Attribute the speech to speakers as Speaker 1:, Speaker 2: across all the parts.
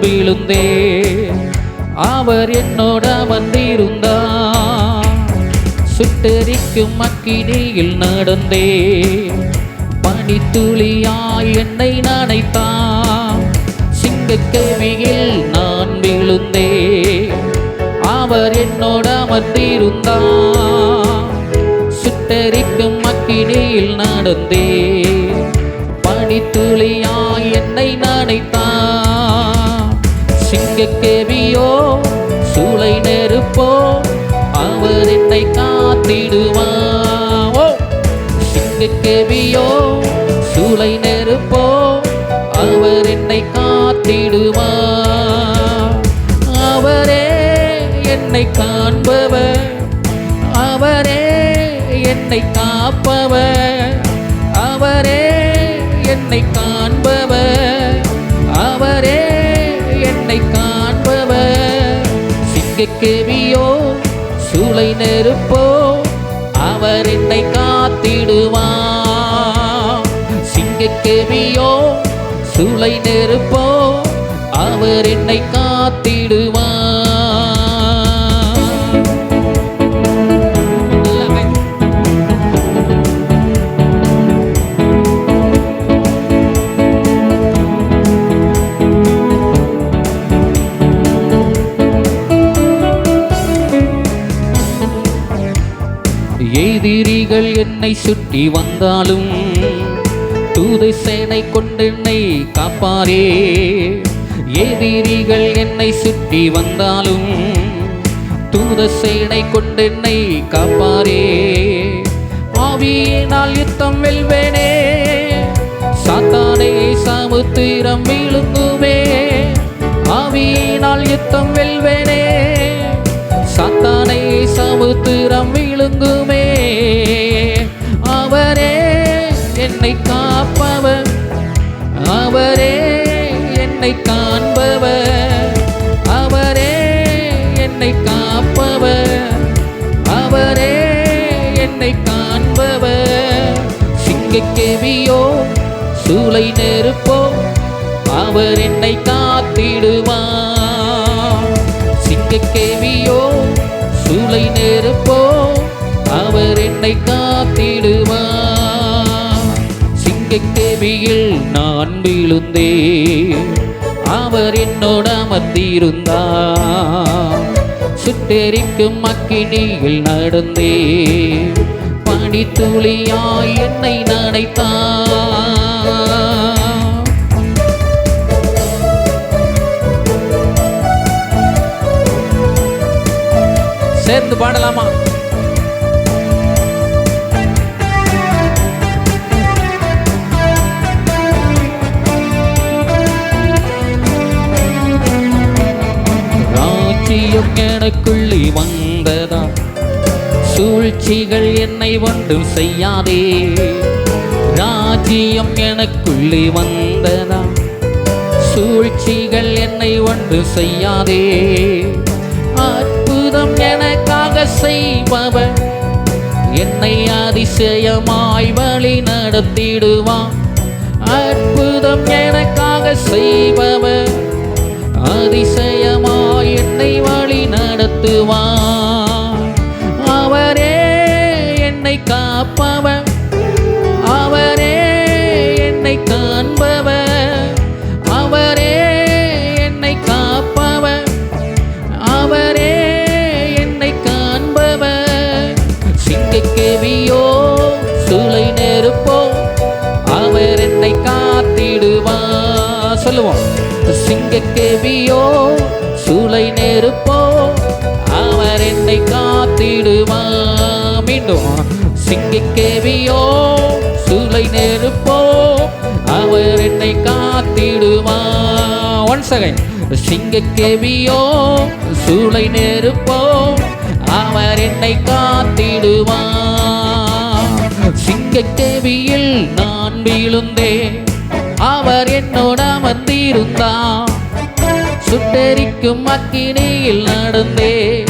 Speaker 1: விழுந்தே அவர் என்னோட வந்திருந்தார் சுட்டரிக்கும் அக்கினியில் நடந்தே பனித்துளியாய் என்னை நனைத்தான். சிங்கக்கேவியில் நான் விழுந்தே அவர் என்னோட அமர்ந்திருந்தார் சுட்டரிக்கும் அக்கினியில் நடந்தே கேவியோ சூளை நெருப்போ அவர் என்னை காத்திடுவான் ஓ சிங்கக்கேவியோ சூளை நெருப்போ அவர் என்னை காத்திடுவார். அவரே என்னை காண்பவர் அவரே என்னை காப்பவர் அவரே என்னை கா கேவியோ சூளை நெருப்போ அவர் என்னை காத்திடுவார். சிங்கக்கேவியோ சூளை நெருப்போ அவர் என்னை காத்திடுவார். எதிரிகள் என்னை சுற்றி வந்தாலும் தூதை சேனை கொண்டென்னை காப்பாரே எதிரிகள் என்னை சுற்றி வந்தாலும் தூத சேனை கொண்டென்னை காப்பாரே ஆவியினால் யுத்தம் வெல்வேனே சாத்தானே சமுத்திரம் விழுங்குவே ஆவியினால் யுத்தம் வெல்வேனே சாத்தானே சமுத்திரம் விழுங்குமே என்னை காப்பவர். அவரே என்னை காண்பவர். அவரே என்னை காப்பவர். அவரே என்னை காண்பவர். சிங்கக்கேவியோ சூளை நெருப்போ அவர் என்னை காத்திடுவார். சிங்கக்கேவியோ சூளை நெருப்போ அவர் என்னை காத்திடு செக்கேபியில் நான் விழுந்தே அவர் என்னோட அமர்ந்திருந்தார். சுட்டெரிக்கும் மக்கினியில் நடந்தே பனித்துளியாய் என்னை நனைத்தார். சேர்ந்து பாடலாமா? ராஜ்யம் எனக்குள்ளே வந்ததா? சூழ்ச்சிகள் என்னை ஒன்றும் செய்யாதே. ராஜ்யம் எனக்குள்ளே வந்ததா? சூழ்ச்சிகள் என்னை ஒன்று செய்யாதே. அற்புதம் எனக்காக செய்பவன் என்னை அதிசயமாய் வழி நடத்திடுவான் அற்புதம் எனக்காக செய்பவன் அதிசயமாய் என்னை வழி நடத்துவான் அவரே என்னை காப்பவர். அவரே என்னை காண்பவர். அவரே என்னை காப்பவர். அவரே என்னை காண்பவர். சிங்கக்கேவியோ சூளை நெருப்போ அவர் என்னை காத்திடுவார். சொல்லுவோம். எங்க கேபியோ சூளை நெருப்போ? அவர் என்னை காத்திடுவா மீண்டும் சிங்க கேவியோ சூளை நெருப்போ? அவர் என்னை காத்திடுவா ஒன் செகண்ட் சிங்க கேவியோ சூளை நெருப்போ? அவர் என்னை காத்திடுவா சிங்க கேவியில் நான் விழுந்தேன். அவர் என்னோட வந்திருந்தார் சுட்டரிக்கும் அக்கினியில் நடந்தே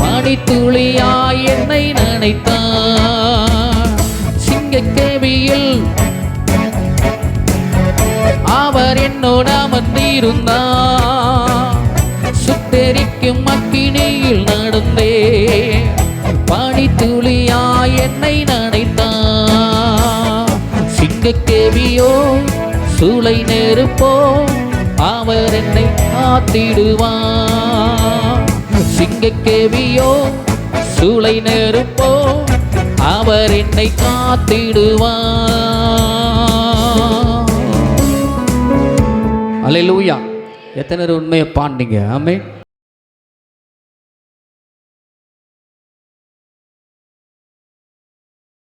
Speaker 1: மணித்துளியாய் என்னை நினைத்தான் சிங்கக்கேவியில் அவர் என்னோட அமர்ந்திருந்தார். சுட்டரிக்கும் அக்கினியில் நடந்தே பனித்துளியாய் என்னை நனைத்தான் சிங்கக்கேவியோ சூளை நெருப்போ அவர் என்னை காத்திடுவார் சிங்கக்கேவியோ சூளை நெருப்போ அவர் என்னை காத்திடுவார். அல்லேலூயா எத்தனை உண்மையை பாண்டிங்க ஆமே